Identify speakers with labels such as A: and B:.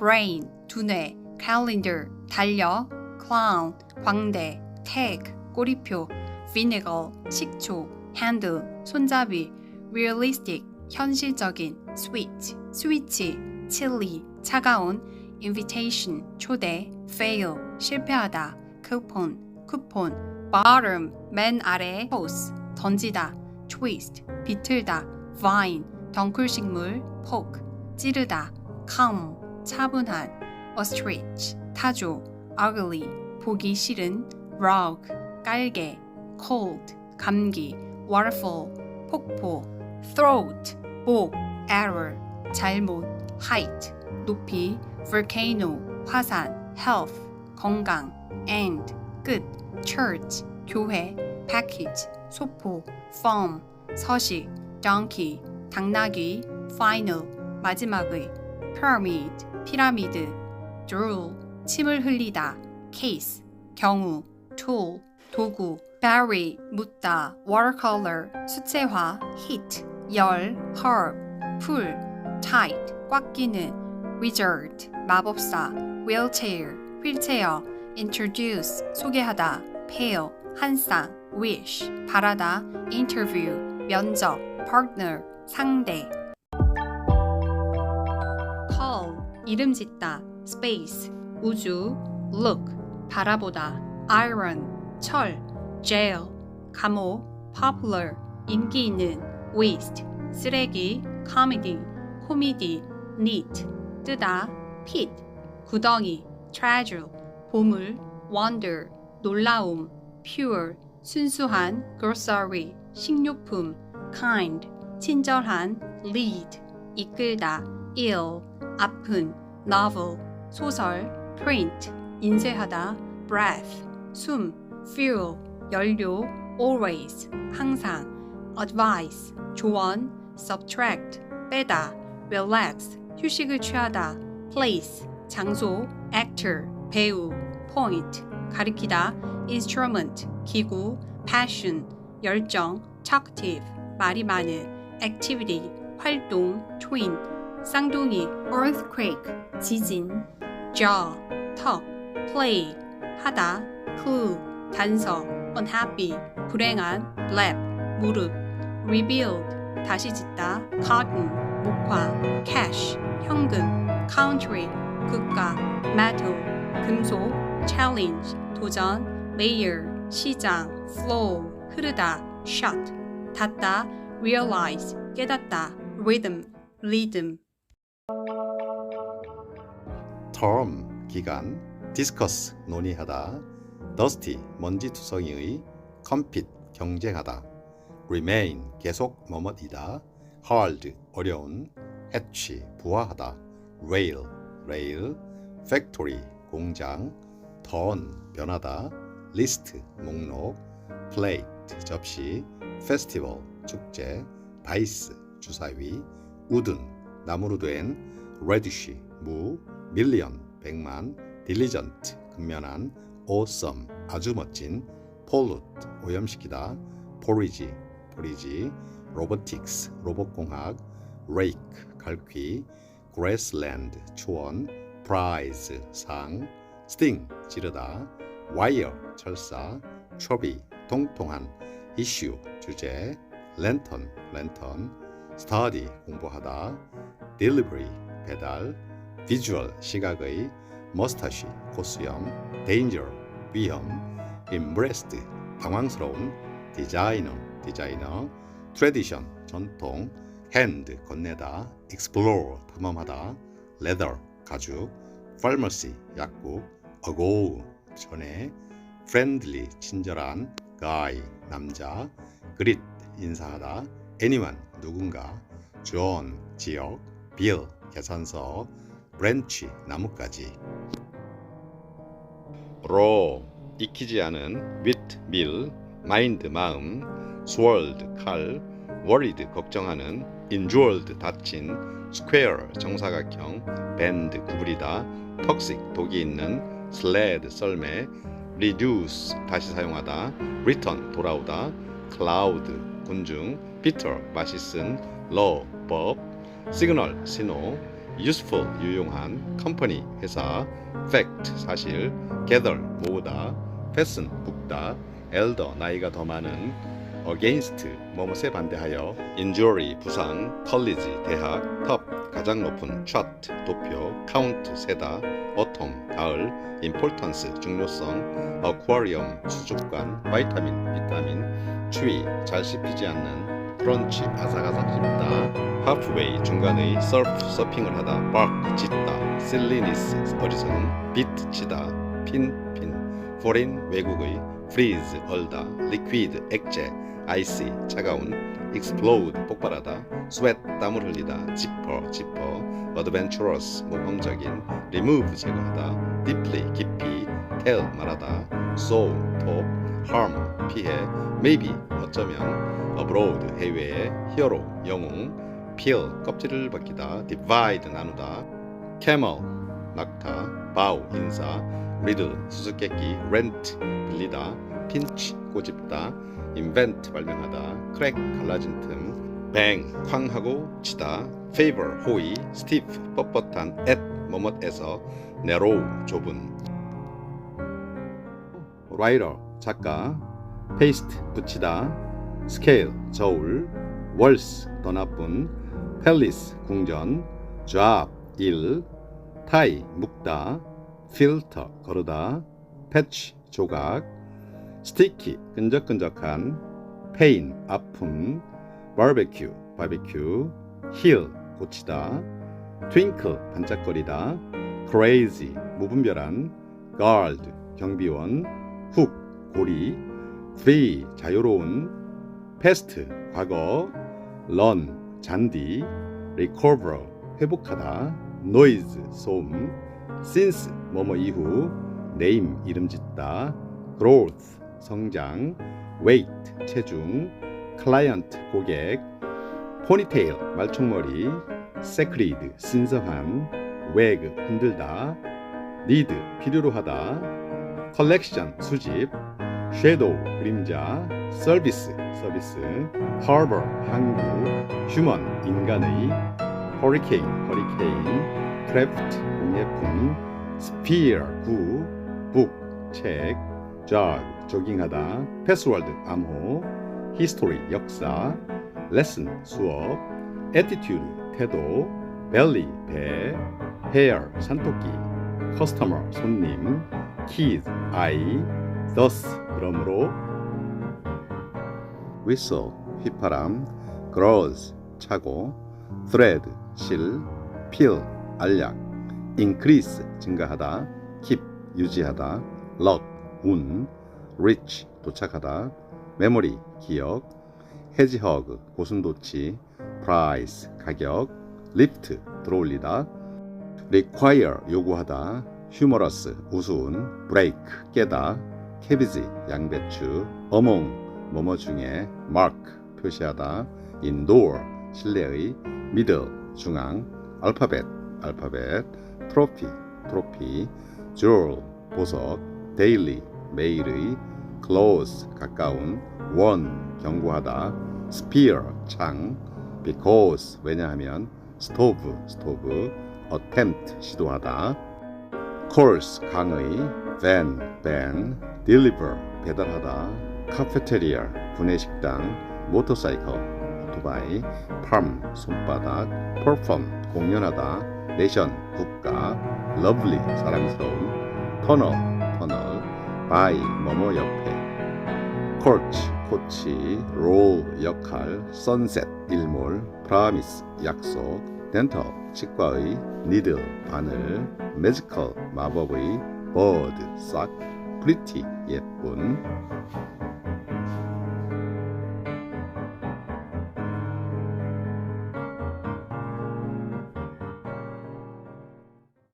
A: brain 두뇌 calendar 달력 clown 광대 tag 꼬리표 vinegar 식초 handle 손잡이 realistic 현실적인 switch 스위치 chilly 차가운 invitation 초대 fail 실패하다 coupon 쿠폰 bottom 맨 아래 toss 던지다 twist 비틀다 vine 덩쿨식물 poke 찌르다 calm 차분한 ostrich 타조 ugly 보기 싫은 rug 깔개 cold 감기 waterfall 폭포 throat 목 error 잘못 height 높이 volcano 화산 health 건강 end 끝 church 교회 package 소포 farm 서식 donkey 당나귀 final 마지막의 pyramid 피라미드 drool 침을 흘리다 case 경우 tool 도구 bury 묻다 watercolor 수채화 heat 열 herb 풀 tight 꽉 끼는 wizard 마법사 wheelchair 휠체어 introduce 소개하다 pale 한쌍 wish 바라다 interview 면접 partner 상대 이름 짓다 space 우주 look 바라보다 iron 철 jail 감옥 popular 인기 있는 waste 쓰레기 comedy 코미디 neat 뜨다 pit 구덩이 treasure 보물 wonder 놀라움 pure 순수한 grocery 식료품 kind 친절한 lead 이끌다 ill 아픈 novel 소설 print 인쇄하다 breath 숨 fuel 연료 always 항상 advice 조언 subtract 빼다 relax 휴식을 취하다 place 장소 actor 배우 point 가리키다 instrument 기구 passion 열정 talkative 말이 많은 activity 활동 twin 쌍둥이 earthquake 지진 jaw 턱 play 하다 clue 단서 unhappy 불행한 lap 무릎 rebuild 다시 짓다 cotton 목화 cash 현금 country 국가 metal 금속 challenge 도전 layer 시장 flow 흐르다 shut 닫다 realize 깨닫다 rhythm rhythm
B: term 기간 discuss 논의하다 dusty 먼지투성이의 compete 경쟁하다 remain 계속 머뭇이다 hard 어려운 hatch 부화하다 rail rail factory 공장 turn 변하다 list 목록 plate 접시 festival 축제 dice 주사위 wooden 나무로 된 radish 무 million 백만 diligent 근면한 awesome 아주 멋진 pollute 오염시키다 porridge 포리지 robotics 로봇공학 rake 갈퀴 grassland 초원 prize 상 sting 찌르다 wire 철사 초비 통통한 issue 주제 lantern lantern study 공부하다 delivery 배달 visual 시각의 mustache 코수염 danger 위험 embraced 당황스러운 designer 디자이너 tradition 전통 hand 건네다 explore 탐험하다 leather 가죽 pharmacy 약국 ago 전에 friendly 친절한 guy 남자 greet 인사하다 anyone 누군가 john 지역 bill 계산서 branch 나뭇가지 raw 익히지 않은 wit 밀 mind 마음 sword 칼 worried 걱정하는 injured 다친 square 정사각형 bend 구부리다 toxic 독이 있는 sled 썰매 reduce 다시 사용하다 return 돌아오다 cloud 군중 bitter 쓴 law 법 signal 신호 useful 유용한 company 회사 fact 사실 gather 모으다 fasten 묶다 elder 나이가 더 많은 against 뭐뭐에 반대하여 injury 부상 college 대학 top 가장 높은 chart 도표 count 세다 autumn 가을 importance 중요성 aquarium 수족관 바이타민 비타민 추위 잘 씹히지 않는 크런치 아삭아삭 씹다 halfway 중간의 surf 서핑을 하다 bark 짖다 silliness 어리석음 beat 치다 pin foreign 외국의 freeze 얼다 liquid 액체 icy 차가운 explode 폭발하다 sweat 땀을 흘리다 zipper zipper adventurous 모험적인 remove 제거하다 deeply 깊이 tell 말하다 sow 톱 harm 피해 maybe 어쩌면 abroad 해외에 hero 영웅 peel 껍질을 벗기다 divide 나누다 camel 낙타 bow 인사 riddle 수수께끼 rent 빌리다 pinch 꼬집다 invent 발명하다 crack 갈라진 틈 bang 쾅 하고 치다 favor 호의 stiff 뻣뻣한 at 뭐뭇에서 narrow 좁은 writer 작가 paste 붙이다 scale 저울 worse 더 나쁜 palace 궁전 job 일 tie 묶다 filter 거르다 patch 조각 sticky 끈적끈적한 pain 아픔 barbecue 바비큐 heal 고치다 twinkle 반짝거리다 crazy 무분별한 guard 경비원 hook 고리 free 자유로운 past 과거 run 잔디 recover 회복하다 noise 소음 since 뭐뭐 이후 name 이름 짓다 growth 성장 weight 체중 client 고객 ponytail 말총머리 sacred 신성한 wag 흔들다 need 필요로 하다 collection 수집 shadow 그림자 service 서비스 harbor 항구 human 인간의 hurricane hurricane craft 공예품 sphere 구 book 책 jog 조깅하다 패스워드 암호 history 역사 lesson 수업 attitude 태도 belly 배 hair 산토끼 customer 손님 keys 아이 thus 그러므로 whistle 휘파람 grows 차고 thread 실 pill 알약 increase 증가하다 keep 유지하다 luck 운 reach 도착하다 memory 기억 hedgehog 고슴도치 price 가격 lift 들어올리다 require 요구하다 humorous 우스운 break 깨다 cabbage 양배추 among 뭐뭐 중에 mark 표시하다 indoor 실내의 middle 중앙 알파벳 알파벳 trophy 트로피 jewel 보석 daily 매일의 close 가까운 warn 경고하다 spear 창 because 왜냐하면 stove 스토브 attempt 시도하다 course 강의 van van deliver 배달하다 cafeteria 구내식당 모터사이클 오토바이 palm 손바닥 perform 공연하다 nation 국가 lovely 사랑스러운 터널 터널 by 뭐뭐 옆에 coach 코치 roll 역할 sunset 일몰 promise 약속 dental 치과의 needle 바늘 magical 마법의 bird 싹 pretty 예쁜